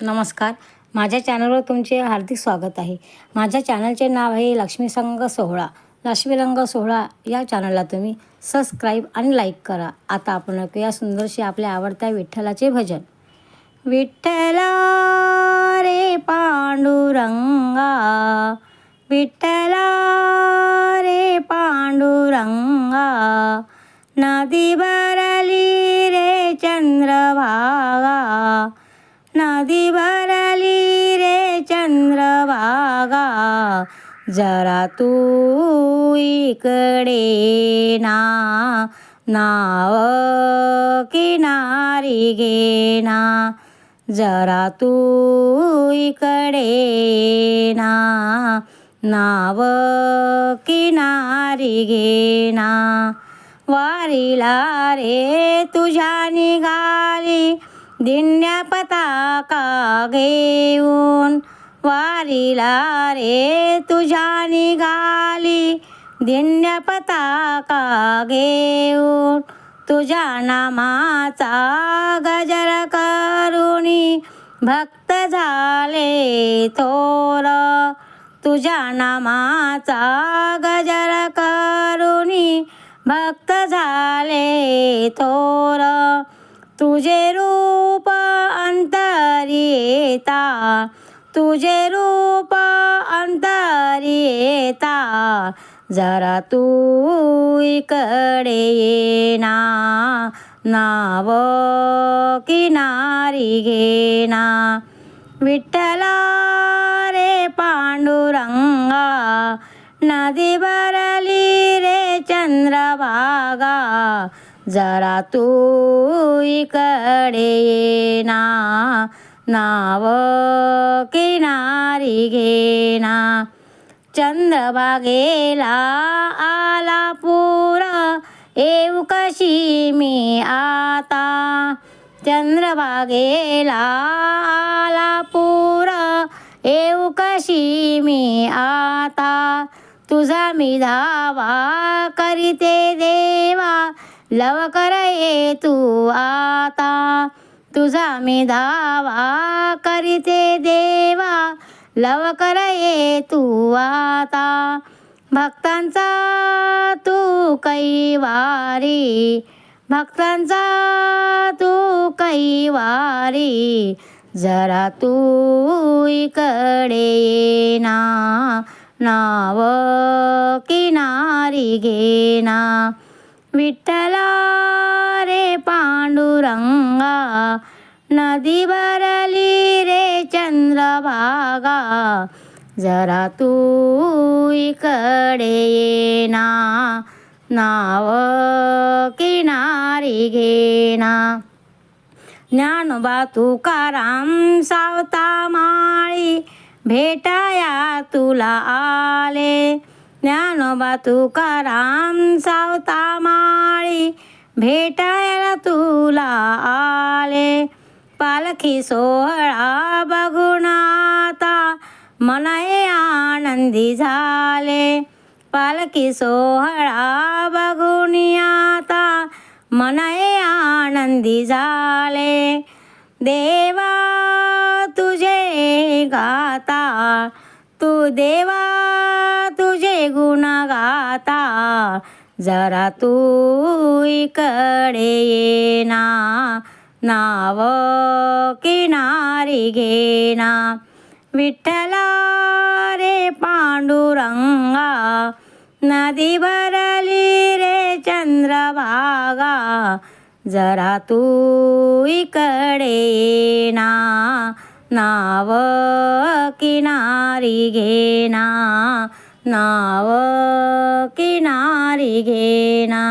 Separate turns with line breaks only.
नमस्कार. माझ्या चॅनलवर तुमचे हार्दिक स्वागत आहे. माझ्या चॅनलचे नाव आहे लक्ष्मी संघ सोहळा. लक्ष्मी रंग सोहळा या चॅनलला तुम्ही सबस्क्राईब आणि लाईक करा. आता आपण ऐकूया सुंदरशी आपल्या आवडत्या विठ्ठलाचे भजन. विठ्ठला रे पांडुरंगा विठ्ठला रे पांडुरंगा नदी भरली रे चंद्रभागा चंद्रभागा जरा तू इकडे ना. नाव किनारी घे ना. जरा तू इकडे ना. नाव किनारी घे ना. वारीला रे तुझ्या निघाली. दिन्या पताका घेऊन वारीला रे तुझ्या निघाली. दिंड्या पताका घेऊन तुझ्या नामाचा गजर करुणी. भक्त झाले थोर तुझ्या नामाचा गजर करुणी. भक्त झाले थोर तुझे रूप अंतरी येता तुझे रूप अंतरी येता. जरा तू इकडे ये ना नाव किनारी घेना विठ्ठला रे पांडुरंगा. नदी भरली रे चंद्रभागा. जरा तू इकडे ये ना नाव किनारी घे ना चंद्रभागेला आला पूर येऊ कशी मी आता चंद्रभागेला आला पूर येऊ कशी मी आता तुझा मी धावा करीते देवा लवकर ये तू आता तुझा मी धावा करीते देवा लवकर ये तू आता भक्तांचा तू कैवारी भक्तांचा तू कैवारी जरा तू इकडे ये ना नाव किनारी घे ना विठ्ठला रे पांडुरंगा नदी भरली रे चंद्रभागा जरा तू इकडे ये ना नाव किनारी घे ना ज्ञानोबा तुकाराम सावता माळी भेटाया तुला आले. ज्ञानोबा तुकाराम सावता माळी भेटायला तुला आले. पालखी सोहळा बघुनाता. आता मनाए आनंदी झाले. पालखी सोहळा बघुनियाता. आता मनाए आनंदी झाले. देवा तुझे गाता. तू देवा तुझे गुण गाता. जरा तू इकडे ना. नाव किनारी घे ना विठ्ठला रे पांडुरंगा नदी भरली रे चंद्रभागा जरा तू इकडे ना नाव किनारी घे ना नाव किनारी घे ना